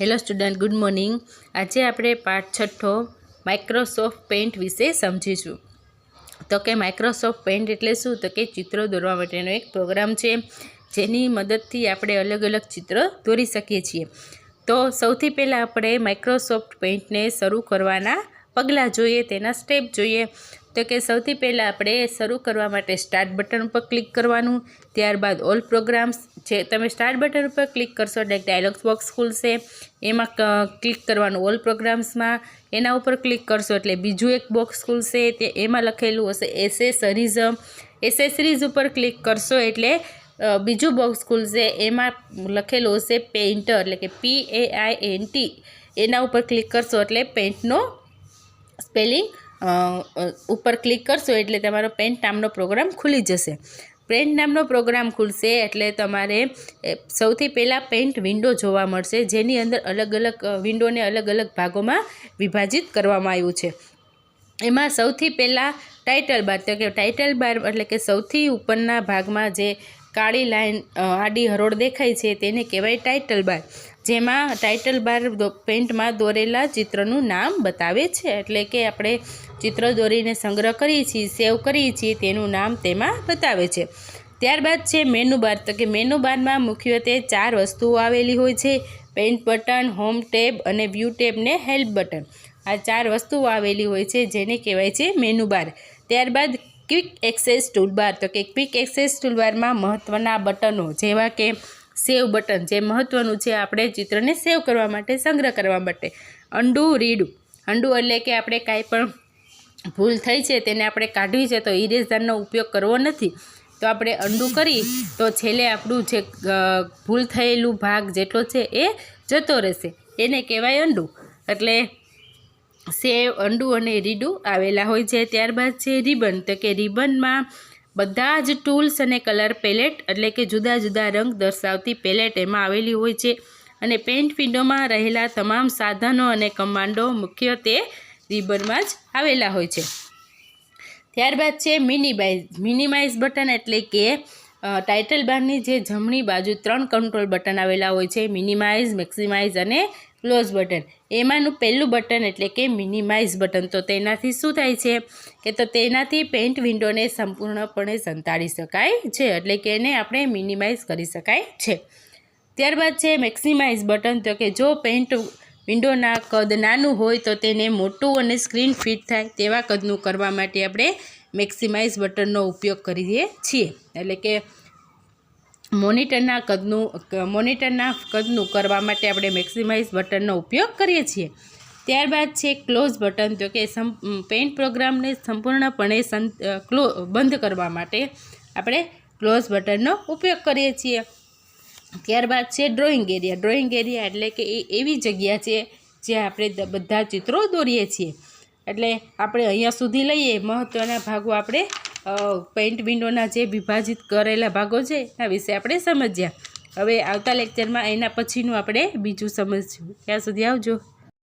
Hello student good morning આજે આપણે પાઠ છઠ્ઠો માઇક્રોસોફ્ટ પેઇન્ટ વિશે સમજીશું. તો કે માઇક્રોસોફ્ટ પેઇન્ટ એટલે શું? તો કે ચિત્રો દોરવા માટેનો એક પ્રોગ્રામ છે, જેની મદદથી આપણે અલગ અલગ ચિત્ર દોરી શકીએ છીએ. તો સૌથી પહેલાં આપણે માઇક્રોસોફ્ટ પેઇન્ટને શરૂ કરવાના પગલાં જોઈએ, તેના સ્ટેપ જોઈએ. તો કે સૌથી પહેલાં આપણે શરૂ કરવા માટે સ્ટાર્ટ બટન ઉપર ક્લિક કરવાનું. ત્યારબાદ ઓલ પ્રોગ્રામ્સ જે તમે સ્ટાર્ટ બટન ઉપર ક્લિક કરશો એટલે ડાયલોગ બોક્સ ખુલશે. એમાં ક્લિક કરવાનું ઓલ પ્રોગ્રામ્સમાં એના ઉપર ક્લિક કરશો એટલે બીજું એક બોક્સ ખુલશે. તે એમાં લખેલું હશે એસેસરીઝ એસેસરીઝ ઉપર ક્લિક કરશો એટલે બીજું બોક્સ ખુલશે. એમાં લખેલું હશે પેઇન્ટર એટલે કે પી એ આઈ એન ટી એના ઉપર ક્લિક કરશો એટલે પેઇન્ટનો સ્પેલિંગ ઉપર ક્લિક કરશો એટલે તમારો પેન્ટ નામનો પ્રોગ્રામ ખુલી જશે. પેન્ટ નામનો પ્રોગ્રામ ખુલશે એટલે તમારે સૌથી પહેલાં પેન્ટ વિન્ડો જોવા મળશે, જેની અંદર અલગ અલગ વિન્ડોને અલગ અલગ ભાગોમાં વિભાજિત કરવામાં આવ્યું છે. એમાં સૌથી પહેલાં ટાઇટલ બાર, તો કે ટાઇટલ બાર એટલે કે સૌથી ઉપરના ભાગમાં જે કાળી લાઇન આડી હરોળ દેખાય છે તેને કહેવાય ટાઇટલ બાર. જેમાં ટાઇટલ બાર પેઇન્ટમાં દોરેલા ચિત્રનું નામ બતાવે છે. એટલે કે આપણે ચિત્ર દોરીને સંગ્રહ કરીએ છીએ, સેવ કરીએ છીએ, તેનું નામ તેમાં બતાવે છે. ત્યારબાદ છે મેનુ બાર તો કે મેનુ બારમાં મુખ્યત્વે ચાર વસ્તુઓ આવેલી હોય છે. પેઇન્ટ બટન હોમ ટેબ અને વ્યૂ ટેબ ને હેલ્પ બટન આ ચાર વસ્તુઓ આવેલી હોય છે, જેને કહેવાય છે મેનુ બાર ત્યારબાદ ક્વિક એક્સેસ ટૂલબાર તો કે ક્વિક એક્સેસ ટૂલબારમાં મહત્ત્વના બટનો, જેવા કે સેવ બટન જે મહત્ત્વનું છે આપણે ચિત્રને સેવ કરવા માટે સંગ્રહ કરવા માટે. અંડુ રીડું. અંડુ એટલે કે આપણે કાંઈ પણ ભૂલ થઈ છે તેને આપણે કાઢવી છે તો ઇરેઝરનો ઉપયોગ કરવો નથી. તો આપણે અંડુ કરી તો છેલ્લે આપણું જે ભૂલ થયેલું ભાગ જેટલો છે એ જતો રહેશે. એને કહેવાય અંડુ. એટલે સેવ, અંડુ અને રીડું આવેલા હોય છે. ત્યારબાદ છે રિબન. તો કે રિબનમાં બધા જ ટૂલ્સ અને કલર પેલેટ, એટલે કે જુદા જુદા રંગ દર્શાવતી પેલેટ એમાં આવેલી હોય છે. અને પેન્ટ વિન્ડોમાં રહેલા તમામ સાધનો અને કમાન્ડો મુખ્યત્વે રિબનમાં જ આવેલા હોય છે. ત્યારબાદ છે મિનિમાઇઝ મિનિમાઇઝ બટન એટલે કે ટાઇટલ બારની જે જમણી બાજુ ત્રણ કંટ્રોલ બટન આવેલા હોય છે મિનિમાઇઝ મેક્સિમાઇઝ અને ક્લોઝ બટન એમાંનું પહેલું બટન એટલે કે મિનિમાઇઝ બટન તો તેનાથી શું થાય છે? કે તો તેનાથી પેન્ટ વિન્ડોને સંપૂર્ણપણે સંતાડી શકાય છે, એટલે કે એને આપણે મિનિમાઇઝ કરી શકાય છે. ત્યારબાદ છે મેક્સિમાઇઝ બટન તો કે જો પેન્ટ વિન્ડોના કદ નાનું હોય તો તેને મોટું અને સ્ક્રીન ફિટ થાય તેવા કદનું કરવા માટે આપણે મેક્સિમાઇઝ બટનનો ઉપયોગ કરીએ છીએ. એટલે કે મોનિટરના કદનું મોનિટરના કદનું કરવા માટે આપણે મેક્સિમાઇઝ બટનનો ઉપયોગ કરીએ છીએ. ત્યારબાદ છે ક્લોઝ બટન. તો કે સમ પેઇન્ટ પ્રોગ્રામને સંપૂર્ણપણે સં ક્લો, બંધ કરવા માટે આપણે ક્લોઝ બટનનો ઉપયોગ કરીએ છીએ. ત્યારબાદ છે ડ્રોઈંગ એરિયા. ડ્રોઈંગ એરિયા એટલે કે એ, એવી જગ્યા છે જ્યાં આપણે બધા ચિત્રો દોરીએ છીએ. એટલે આપણે અહીંયા સુધી લઈએ. મહત્ત્વના ભાગો આપણે પેઇન્ટ વિન્ડોના જે વિભાજિત કરેલા ભાગો છે, એના વિશે આપણે સમજ્યા. હવે આવતા લેક્ચરમાં એના પછીનું આપણે બીજું સમજશું. ત્યાં સુધી આવજો.